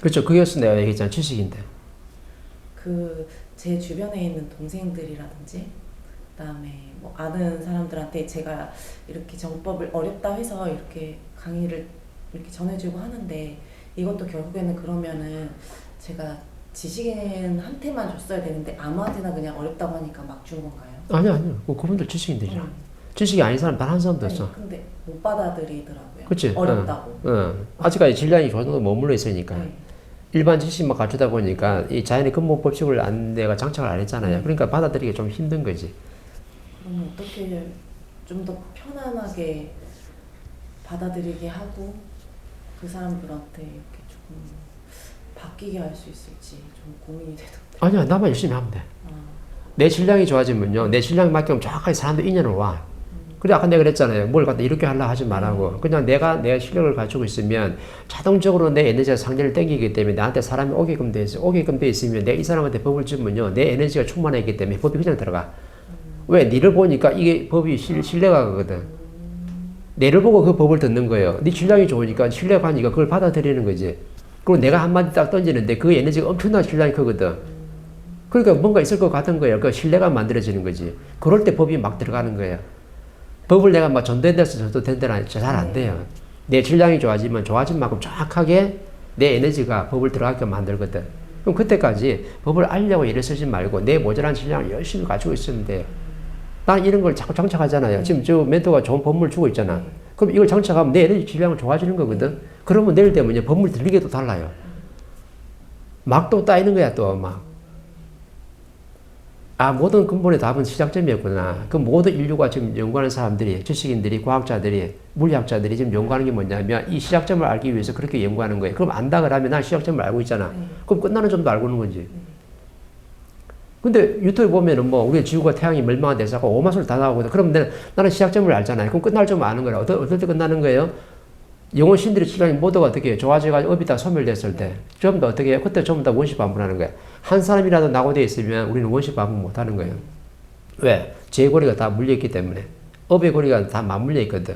그렇죠. 그게서 내가 얘기했잖아. 지식인데. 그 제 주변에 있는 동생들이라든지 그다음에 뭐 아는 사람들한테 제가 이렇게 정법을 어렵다 해서 이렇게 강의를 이렇게 전해주고 하는데 이것도 결국에는 그러면은 제가 지식인한테만 줬어야 되는데 아무한테나 그냥 어렵다고 하니까 막 준 건가요? 아니야, 아니야. 그- 그분들 지식인들이야. 음. 지식이 아닌 사람 단 한 사람도 없어. 네, 근데 못 받아들이더라고요. 그치? 어렵다고. 어. 아직까지 질량이 그 정도 머물러 있으니까. 네. 일반 지식만 갖추다 보니까 이 자연의 근본 법칙을 안 내가 장착을 안 했잖아요. 그러니까 받아들이기 좀 힘든 거지. 그럼 어떻게 좀 더 편안하게 받아들이게 하고 그 사람들한테 이렇게 조금 바뀌게 할 수 있을지 좀 고민이 되던데. 아니야, 나만 열심히 하면 돼. 아, 내 질량이 좋아지면요. 내 질량이 맞게끔 정확하게 사람들 인연을 와. 그래 아까 내가 그랬잖아요. 뭘 갖다 이렇게 하려 하지 말라고. 그냥 내가 내 실력을 가지고 있으면 자동적으로 내 에너지가 상대를 땡기기 때문에 나한테 사람이 오게끔 돼 있어. 오게끔 돼 있으면 내이 사람한테 법을 주면요. 내 에너지가 충만했기 때문에 법이 그냥 들어가. 왜? 니를 보니까 이게 법이 실, 신뢰가 가거든. 내를 보고 그 법을 듣는 거예요. 네 질량이 좋으니까 신뢰가 가니까 그걸 받아들이는 거지. 그리고 내가 한마디 딱 던지는데 그 에너지가 엄청난 질량이 크거든. 그러니까 뭔가 있을 것 같은 거예요. 그 신뢰가 만들어지는 거지. 그럴 때 법이 막 들어가는 거예요. 법을 내가 막 전도된다서 전도된다는 잘안 돼요. 내 질량이 좋아지면 좋아진 만큼 정확하게 내 에너지가 법을 들어가게 만들거든. 그럼 그때까지 법을 알려고 일을 쓰지 말고 내 모자란 질량을 열심히 가지고 있으면 돼요. 난 이런 걸 자꾸 장착하잖아요. 지금 저 멘토가 좋은 법문을 주고 있잖아. 그럼 이걸 장착하면 내 에너지 질량은 좋아지는 거거든. 그러면 내일 되면 이제 법문 들리게 또 달라요. 막 또 따이는 거야, 또 막. 아, 모든 근본의 답은 시작점이었구나. 그 모든 인류가 지금 연구하는 사람들이, 지식인들이, 과학자들이, 물리학자들이 지금 연구하는 게 뭐냐면 이 시작점을 알기 위해서 그렇게 연구하는 거예요. 그럼 안다 그러면 난 시작점을 알고 있잖아. 네. 그럼 끝나는 점도 알고 있는 거지. 근데 유튜브 보면은 뭐 우리 지구가 태양이 멸망한 대사가 오마술 다 나오거든. 그럼 나는, 나는 시작점을 알잖아요. 그럼 끝날 점을 아는 거라. 어떨, 어떨 때 끝나는 거예요? 영혼 신들의 질량이 모두가 어떻게 해요? 좋아져가지고 업이 다 소멸됐을 때. 전부 다 어떻게 해요? 그때 전부 다 원시 반분하는 거야. 한 사람이라도 낙오되어 있으면 우리는 원시 반분 못 하는 거예요. 왜? 제 고리가 다 물려있기 때문에. 업의 고리가 다 맞물려 있거든.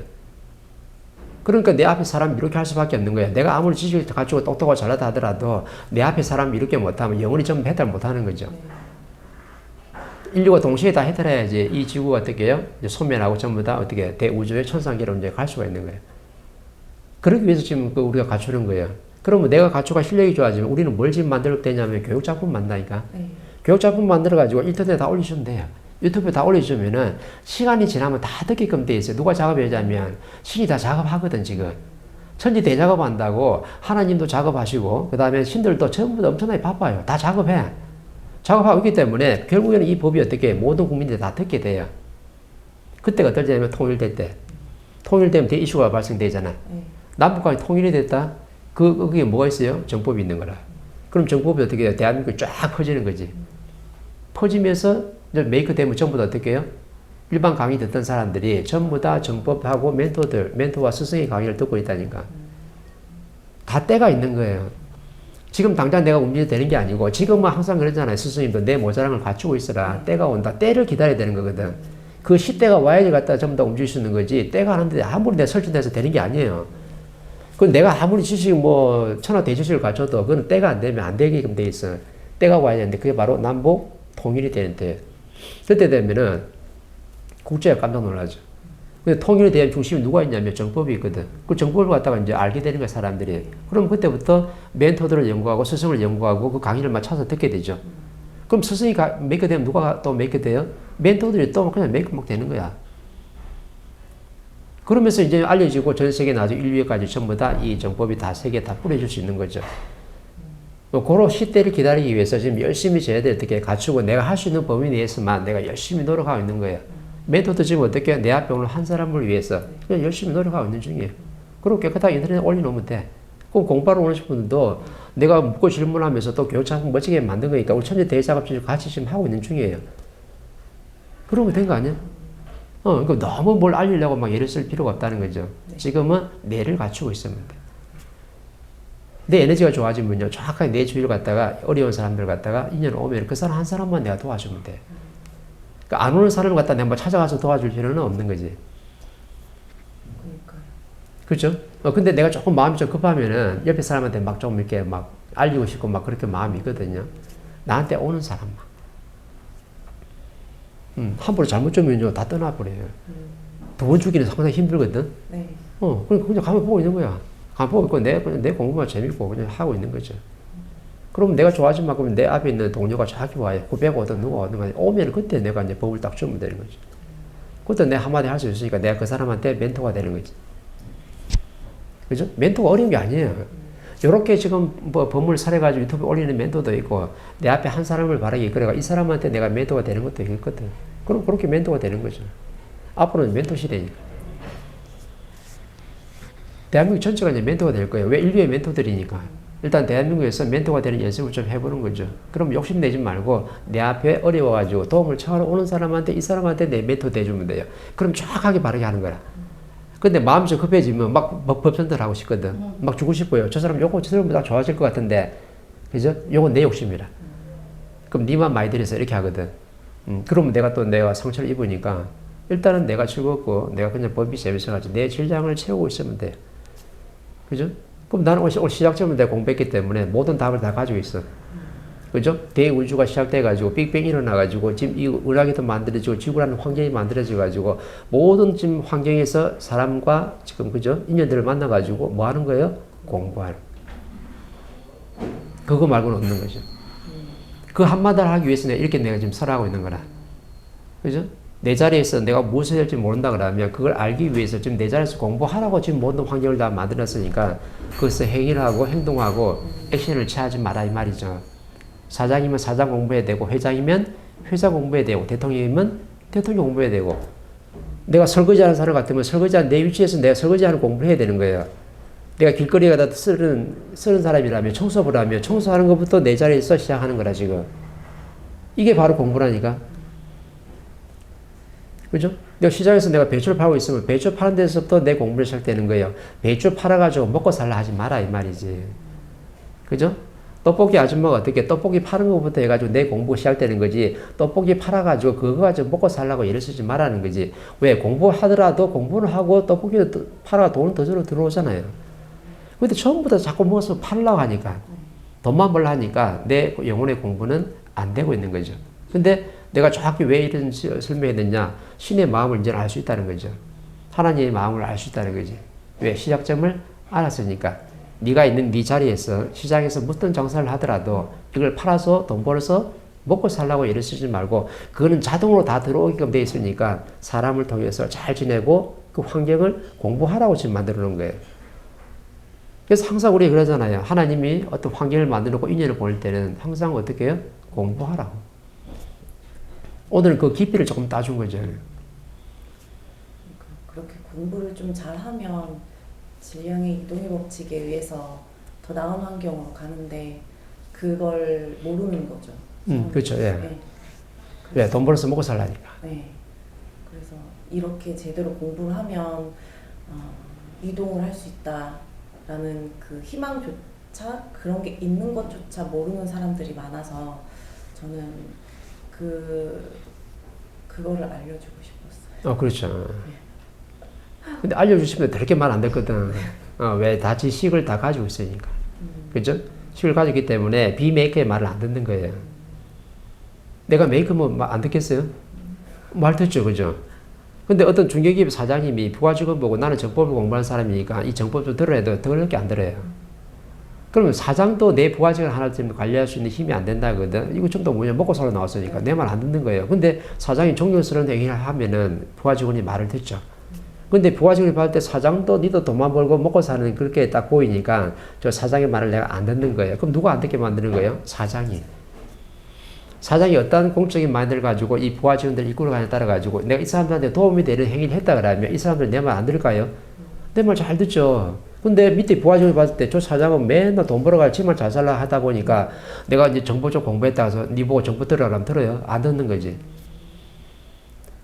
그러니까 내 앞에 사람이 이렇게 할 수밖에 없는 거야. 내가 아무리 지식을 갖추고 똑똑하고 잘하다 하더라도 내 앞에 사람이 이렇게 못하면 영원히 전부 해탈 못하는 거죠. 인류가 동시에 다 해탈해야지 이 지구가 어떻게? 이제 소멸하고 전부 다 어떻게 대우주의 천상계로 이제 갈 수가 있는 거예요. 그러기 위해서 지금 그 우리가 갖추는 거예요. 그러면 내가 갖추가 실력이 좋아지면 우리는 뭘 지금 만들 되냐면 교육 작품 만다니까. 네. 교육 작품 만들어 가지고 인터넷에 다 올리시면 돼요. 유튜브에 다 올려주면은 시간이 지나면 다 듣게끔 돼 있어요. 누가 작업해야냐면 신이 다 작업하거든 지금. 천지 대작업 한다고 하나님도 작업하시고 그 다음에 신들도 전부 다 엄청나게 바빠요. 다 작업해. 작업하고 있기 때문에 결국에는 이 법이 어떻게 모든 국민들이 다 듣게 돼요. 그때가 어떨 때냐면 통일될 때. 통일되면 대 이슈가 발생되잖아. 네. 남북한이 통일이 됐다? 그, 그게 뭐가 있어요? 정법이 있는 거라. 그럼 정법이 어떻게 돼요? 대한민국이 쫙 퍼지는 거지. 퍼지면서 메이크 되면 전부 다 어떻게 해요? 일반 강의 듣던 사람들이 전부 다 정법하고 멘토들, 멘토와 스승의 강의를 듣고 있다니까. 다 때가 있는 거예요. 지금 당장 내가 움직여도 되는 게 아니고 지금은 항상 그러잖아요. 스승님도 내 모자랑을 갖추고 있어라. 때가 온다. 때를 기다려야 되는 거거든. 그 시대가 와야지 갖다 전부 다 움직일 수 있는 거지. 때가 하는데 아무리 내 설정돼서 되는 게 아니에요. 그 내가 아무리 지식 뭐 천하 대지식을 갖춰도 그건 때가 안 되면 안 되게끔 돼 있어. 때가 와야 되는데 그게 바로 남북 통일이 되는데 그때 되면은 국제가 깜짝 놀라죠. 근데 통일에 대한 중심이 누가 있냐면 정법이 있거든. 그 정법을 갖다가 이제 알게 되는 거야, 사람들이. 그럼 그때부터 멘토들을 연구하고 스승을 연구하고 그 강의를 맞춰서 듣게 되죠. 그럼 스승이 가, 메이크 되면 누가 또 메이크 돼요? 멘토들이 또 그냥 막 되는 거야. 그러면서 이제 알려지고 전 세계 나중에 인류에까지 전부 다 이 정법이 다 세계에 다 뿌려질 수 있는 거죠. 뭐 그런 시대를 기다리기 위해서 지금 열심히 저희들 어떻게 갖추고 내가 할 수 있는 범위 내에서만 내가 열심히 노력하고 있는 거예요. 멘토도 지금 어떻게 내 앞에 오는 한 사람을 위해서 그냥 열심히 노력하고 있는 중이에요. 그리고 깨끗하게 인터넷에 올려놓으면 돼. 그럼 공부하러 오는 분들도 내가 묻고 질문하면서 또 작품 멋지게 만든 거니까 우리 천재 대작업실 같이 지금 하고 있는 중이에요. 그러면 된 거 아니야? 어, 그 너무 뭘 알리려고 막 애를 쓸 필요가 없다는 거죠. 지금은 뇌를 갖추고 있으면 돼. 내 에너지가 좋아지면요, 정확하게 내 주위를 갖다가 어려운 사람들 갖다가 인연 오면 그 사람 한 사람만 내가 도와주면 돼. 그러니까 안 오는 사람을 갖다 내가 뭐 찾아가서 도와줄 필요는 없는 거지. 그죠? 어, 근데 내가 조금 마음이 좀 급하면은 옆에 사람한테 막 좀 이렇게 막 알리고 싶고 막 그렇게 마음이 있거든요. 나한테 오는 사람만. 음, 함부로 잘못 주면요, 다 떠나버려요. 두번 주기는 상당히 힘들거든. 네. 어, 그러니까 그냥 가만 보고 있는 거야. 가만 보고 있고, 내, 그냥 내 공부만 재밌고 그냥 하고 있는 거죠. 그럼 내가 좋아하지 마. 그러면 내 앞에 있는 동료가 자기 와요. 후배가 오든 누가 오든 간에 오면 그때 내가 이제 법을 딱 주면 되는 거죠. 그때 내가 한마디 할 수 있으니까 내가 그 사람한테 멘토가 되는 거지. 그죠? 멘토가 어려운 게 아니에요. 요렇게 지금 뭐 법물 사례가지고 유튜브에 올리는 멘토도 있고, 내 앞에 한 사람을 바라게 이끌어가 이 사람한테 내가 멘토가 되는 것도 있거든. 그럼 그렇게 멘토가 되는 거죠. 앞으로는 멘토 시대니까. 대한민국 전체가 이제 멘토가 될 거예요. 왜 인류의 멘토들이니까. 일단 대한민국에서 멘토가 되는 연습을 좀 해보는 거죠. 그럼 욕심내지 말고 내 앞에 어려워가지고 도움을 청하러 오는 사람한테 이 사람한테 내 멘토 돼주면 돼요. 그럼 정확하게 바르게 하는 거라. 근데 마음이 좀 급해지면 막 법- 법전들 하고 싶거든. 막 주고 싶어요. 저 사람 요거 저 사람 딱 좋아질 것 같은데. 그죠? 요건 내 욕심이라. 그럼 니만 많이 들여서 이렇게 하거든. 음, 그러면 내가 또 내가 상처를 입으니까 일단은 내가 즐겁고 내가 그냥 법이 재밌어가지고 내 질량을 채우고 있으면 돼. 그죠? 그럼 나는 올 시- 올 시작점을 내가 공부했기 때문에 모든 답을 다 가지고 있어. 그죠? 대우주가 시작돼가지고 빅뱅 일어나가지고 지금 이 은하계도 만들어지고 지구라는 환경이 만들어져가지고 모든 지금 환경에서 사람과 지금 그죠? 인연들을 만나가지고 뭐 하는 거예요? 공부하는. 그거 말고는 없는 거죠. 그 한마디를 하기 위해서는 이렇게 내가 지금 설하고 있는 거라. 그죠? 내 자리에서 내가 무엇을 할지 모른다 그러면 그걸 알기 위해서 지금 내 자리에서 공부하라고 지금 모든 환경을 다 만들었으니까 그것을 행위를 하고 행동하고 액션을 취하지 마라 이 말이죠. 사장이면 사장 공부해야 되고 회장이면 회장 공부해야 되고 대통령이면 대통령 공부해야 되고 내가 설거지하는 사람 같으면 설거지하는 내 위치에서 내가 설거지하는 공부를 해야 되는 거예요. 내가 길거리에 가다 쓰는, 쓰는 사람이라면 청소를 하면 청소하는 것부터 내 자리에서 시작하는 거라 지금. 이게 바로 공부라니까. 그죠? 내가 시장에서 내가 배추를 팔고 있으면 배추 파는 데서부터 내 공부를 시작되는 거예요. 배추 팔아가지고 먹고 살라 하지 마라 이 말이지. 그죠? 떡볶이 아줌마가 어떻게 떡볶이 파는 것부터 해가지고 내 공부 시작되는 거지. 떡볶이 팔아가지고 그거 가지고 먹고 살라고 일을 쓰지 말라는 거지. 왜 공부하더라도 공부를 하고 떡볶이를 또 팔아 돈은 더 들어 들어오잖아요. 근데 처음부터 자꾸 무엇을 팔려고 하니까 돈만 벌려 하니까 내 영혼의 공부는 안 되고 있는 거죠. 근데 내가 정확히 왜 이런 시- 설명했느냐? 신의 마음을 이제 알 수 있다는 거죠. 하나님의 마음을 알 수 있다는 거지. 왜 시작점을 알았으니까. 네가 있는 네 자리에서 시장에서 무슨 장사를 하더라도 이걸 팔아서 돈 벌어서 먹고 살라고 일을 쓰지 말고 그거는 자동으로 다 들어오게끔 돼 있으니까 사람을 통해서 잘 지내고 그 환경을 공부하라고 지금 만들어 놓은 거예요. 그래서 항상 우리 그러잖아요. 하나님이 어떤 환경을 만들어 놓고 인연을 보낼 때는 항상 어떻게 해요? 공부하라고. 오늘 그 깊이를 조금 따준 거죠. 그렇게 공부를 좀 잘하면 질량의 이동의 법칙에 의해서 더 나은 환경으로 가는데 그걸 모르는 거죠. 음, 그렇죠. 예. 네. 왜? 돈 벌어서 먹고 살라니까. 네. 그래서 이렇게 제대로 공부를 하면 어, 이동을 할 수 있다 라는 그 희망조차 그런 게 있는 것조차 모르는 사람들이 많아서 저는 그 그거를 알려주고 싶었어요. 어, 그렇죠. 근데 알려주시면 그렇게 말 안 됐거든. 어, 왜? 다 지 식을 다 가지고 있으니까. 그죠? 식을 가지기 때문에 비메이커의 말을 안 듣는 거예요. 내가 메이커면 뭐안 듣겠어요? 말 듣죠, 그죠? 근데 어떤 중개기업 사장님이 부가직원 보고 나는 정법을 공부하는 사람이니까 이 정법 좀 들어야 돼. 더럽게 안 들어요. 그러면 사장도 내 부가직원 하나 때문에 관리할 수 있는 힘이 안 된다거든. 이거 좀더 뭐냐 먹고 살아 나왔으니까 내 말 안 듣는 거예요. 근데 사장이 존경스러운 행위를 하면은 부가직원이 말을 듣죠. 근데 부가직원이 봤을 때 사장도 니도 돈만 벌고 먹고 사는 그렇게 딱 보이니까 저 사장의 말을 내가 안 듣는 거예요. 그럼 누가 안 듣게 만드는 거예요? 사장이. 사장이 어떤 공적인 마인드를 가지고 이 부하 직원들 이끌어가냐 따라 가지고 내가 이 사람들한테 도움이 되는 행위를 했다 그러면 이 사람들 내 말 안 들을까요? 내 말 잘 듣죠. 근데 밑에 부하 직원이 봤을 때 저 사장은 맨날 돈 벌어가 지만 잘 살라 하다 보니까 내가 이제 정보 좀 공부했다 해서 니 보고 정보 들으라 그러면 들어요? 안 듣는 거지.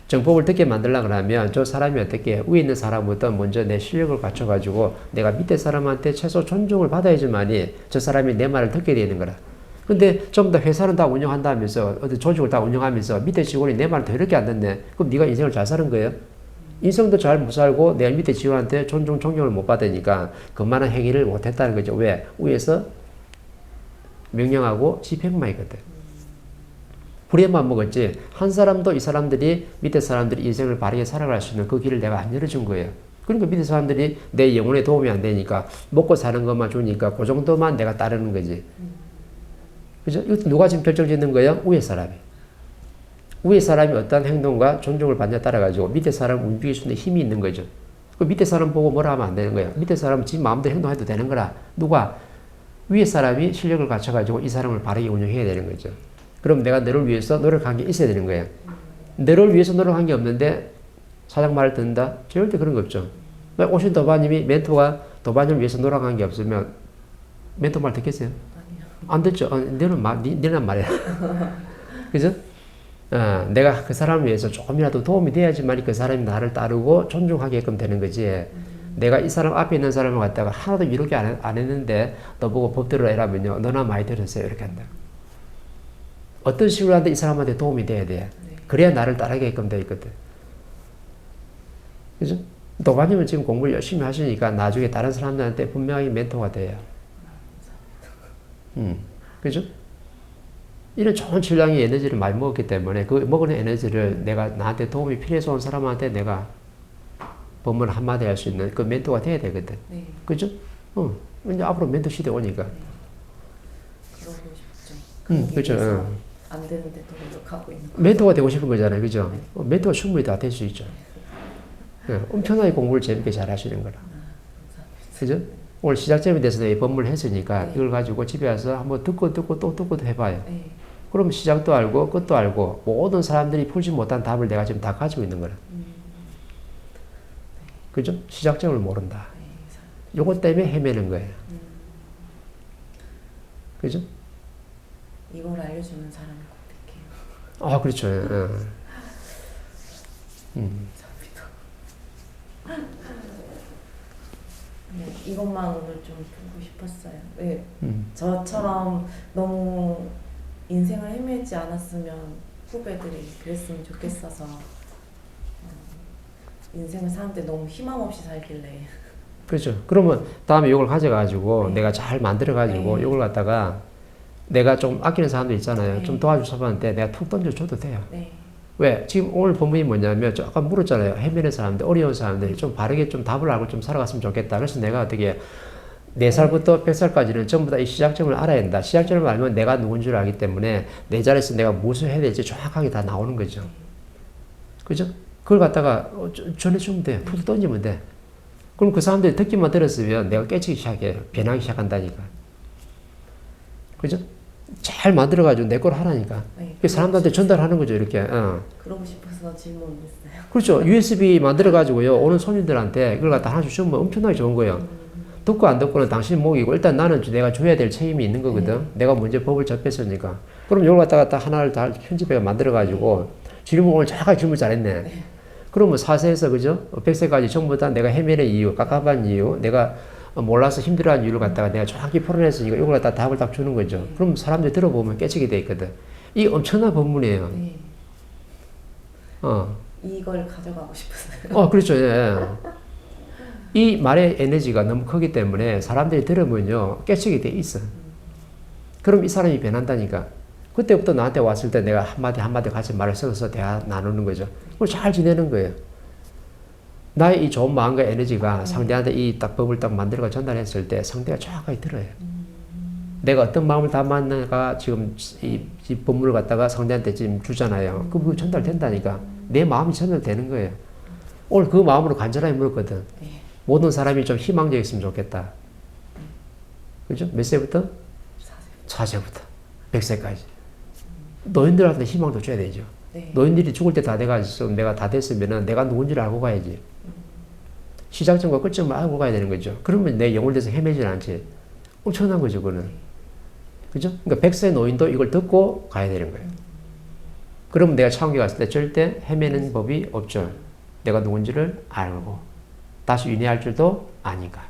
정법을 듣게 만들려고 하면 저 사람이 어떻게 위에 있는 사람부터 먼저 내 실력을 갖춰가지고 내가 밑에 사람한테 최소 존중을 받아야지만이 저 사람이 내 말을 듣게 되는 거라. 근데 좀더 회사는 다 운영한다면서 어디 조직을 다 운영하면서 밑에 직원이 내 말을 더럽게 안 듣네. 그럼 네가 인생을 잘 사는 거예요? 인생도 잘 못 살고 내 밑에 직원한테 존중 존경을 못 받으니까 그만한 행위를 못 했다는 거죠. 왜? 위에서 명령하고 집행만 했거든. 후레만 먹었지 한 사람도 이 사람들이 밑에 사람들이 인생을 바르게 살아갈 수 있는 그 길을 내가 안 열어준 거예요. 그러니까 밑에 사람들이 내 영혼에 도움이 안 되니까 먹고 사는 것만 주니까 그 정도만 내가 따르는 거지. 그죠? 이거 누가 지금 결정 짓는 거예요? 위에 사람이. 위에 사람이 어떤 행동과 존중을 받냐 따라가지고 밑에 사람 움직일 수 있는 힘이 있는 거죠. 그 밑에 사람 보고 뭐라 하면 안 되는 거예요. 밑에 사람은 지 마음대로 행동해도 되는 거라. 누가? 위에 사람이 실력을 갖춰가지고 이 사람을 바르게 운영해야 되는 거죠. 그럼 내가 너를 위해서 노력한 게 있어야 되는 거예요. 너를 위해서 노력한 게 없는데 사장 말을 듣는다? 절대 그런 거 없죠. 왜 오신 도바님이 멘토가 도바님을 위해서 노력한 게 없으면 멘토 말 듣겠어요? 안 듣죠. 어, 너는 말, 니, 니란 말이야. 그죠? 어, 내가 그 사람을 위해서 조금이라도 도움이 돼야지만 그 사람이 나를 따르고 존중하게끔 되는 거지. 내가 이 사람 앞에 있는 사람을 갖다가 하나도 이렇게 안, 했- 안 했는데 너 보고 법대로 해라면요. 너나 많이 들었어요. 이렇게 한다. 어떤 식으로 하는데 이 사람한테 도움이 돼야 돼. 그래야 나를 따르게끔 돼 있거든. 그죠? 도바님은 지금 공부를 열심히 하시니까 나중에 다른 사람들한테 분명히 멘토가 돼요. 음, 그죠? 이런 좋은 질량의 에너지를 많이 먹었기 때문에 그 먹은 에너지를 내가 나한테 도움이 필요해서 온 사람한테 내가 법문 한마디 할 수 있는 그 멘토가 돼야 되거든. 네, 그죠? 어, 이제 앞으로 멘토 시대 오니까. 그러고 싶죠. 음, 그죠. 어. 안 되는데 또 노력하고 있는 거. 멘토가 되고 싶은 거잖아요. 그죠? 어, 멘토가 충분히 다 될 수 있죠. 예, 엄청나게 공부를 재밌게 잘 하시는 거라. 그죠? 오늘 시작점에 대해서 이 법문을 했으니까 네. 이걸 가지고 집에 와서 한번 듣고 듣고 또 듣고 해봐요. 네, 그럼 시작도 알고 끝도 알고 모든 사람들이 풀지 못한 답을 내가 지금 다 가지고 있는 거라. 그죠? 시작점을 모른다. 네, 사- 요것 때문에 헤매는 거예요. 그죠? 이걸 알려주는 사람을 꼭 택해요. 아, 그렇죠. 예, 예. 음. 네, 이것만 오늘 좀 듣고 싶었어요. 네, 음. 저처럼 너무 인생을 헤매지 않았으면 후배들이 그랬으면 좋겠어서 어, 인생을 사는데 너무 희망 없이 살길래 그렇죠. 그러면 다음에 이걸 가져가지고 네. 내가 잘 만들어가지고 네. 이걸 갖다가 내가 좀 아끼는 사람들 있잖아요. 네. 좀 도와줄 사람한테 내가 툭 던져줘도 돼요. 네, 왜? 지금 오늘 본문이 뭐냐면, 저 아까 물었잖아요. 헤매는 사람들, 어려운 사람들이 좀 바르게 좀 답을 알고 좀 살아갔으면 좋겠다. 그래서 내가 어떻게, 4살부터 100살까지는 전부 다 이 시작점을 알아야 된다. 시작점을 알면 내가 누군 줄 알기 때문에 내 자리에서 내가 무엇을 해야 될지 정확하게 다 나오는 거죠. 그죠? 그걸 갖다가 어, 저- 전해주면 돼. 툭 던지면 돼. 그럼 그 사람들이 듣기만 들었으면 내가 깨치기 시작해. 변하기 시작한다니까. 그죠? 잘 만들어가지고 내 걸 하라니까. 네. 그 사람들한테 전달하는 거죠, 이렇게. 어. 그러고 싶어서 질문했어요. 그렇죠. USB 만들어가지고요. 오는 손님들한테 그걸 갖다 하나씩 주면 엄청나게 좋은 거예요. 듣고 안 듣고는 당신 목이고 일단 나는 내가 줘야 될 책임이 있는 거거든. 내가 먼저 법을 접했으니까. 그럼 이걸 갖다가 딱 하나를 다 편집해 만들어가지고 질문 오늘 정확하게 질문 잘했네. 그러면 4세에서 그죠? 100세까지 전부 다 내가 헤매는 이유, 깝깝한 이유, 내가 몰라서 힘들어하는 이유를 갖다가 내가 정확히 풀어냈으니까 이걸 갖다 답을 딱 주는 거죠. 그럼 사람들이 들어보면 깨치게 돼 있거든. 이게 엄청난 법문이에요. 네, 어. 이걸 가져가고 싶었어요. 어, 그렇죠. 예. 이 말의 에너지가 너무 크기 때문에 사람들이 들으면요, 깨치게 돼 있어. 그럼 이 사람이 변한다니까. 그때부터 나한테 왔을 때 내가 한마디 한마디 같이 말을 섞어서 대화 나누는 거죠. 그걸 잘 지내는 거예요. 나의 이 좋은 마음과 에너지가 상대한테 이 딱 법을 딱 만들어 전달했을 때 상대가 정확하게 들어요. 내가 어떤 마음을 담았는가 지금 이, 이 법문을 갖다가 상대한테 지금 주잖아요. 그 부분 전달된다니까. 내 마음이 전달되는 거예요. 오늘 그 마음으로 간절하게 물었거든. 네. 모든 사람이 좀 희망적이었으면 좋겠다. 그죠? 몇 세부터? 사세요. 4세부터 100세까지. 노인들한테 희망도 줘야 되죠. 네, 노인들이 죽을 때 다 돼가지고 내가 다 됐으면은 내가 누군지를 알고 가야지. 시작점과 끝점을 알고 가야 되는 거죠. 그러면 내 영혼에 대해서 헤매질 않지. 엄청난 거죠, 그거는. 그죠? 그러니까 100세 노인도 이걸 듣고 가야 되는 거예요. 그러면 내가 차원계 갔을 때 절대 헤매는 법이 없죠. 내가 누군지를 알고 다시 윤회할 줄도 아니까.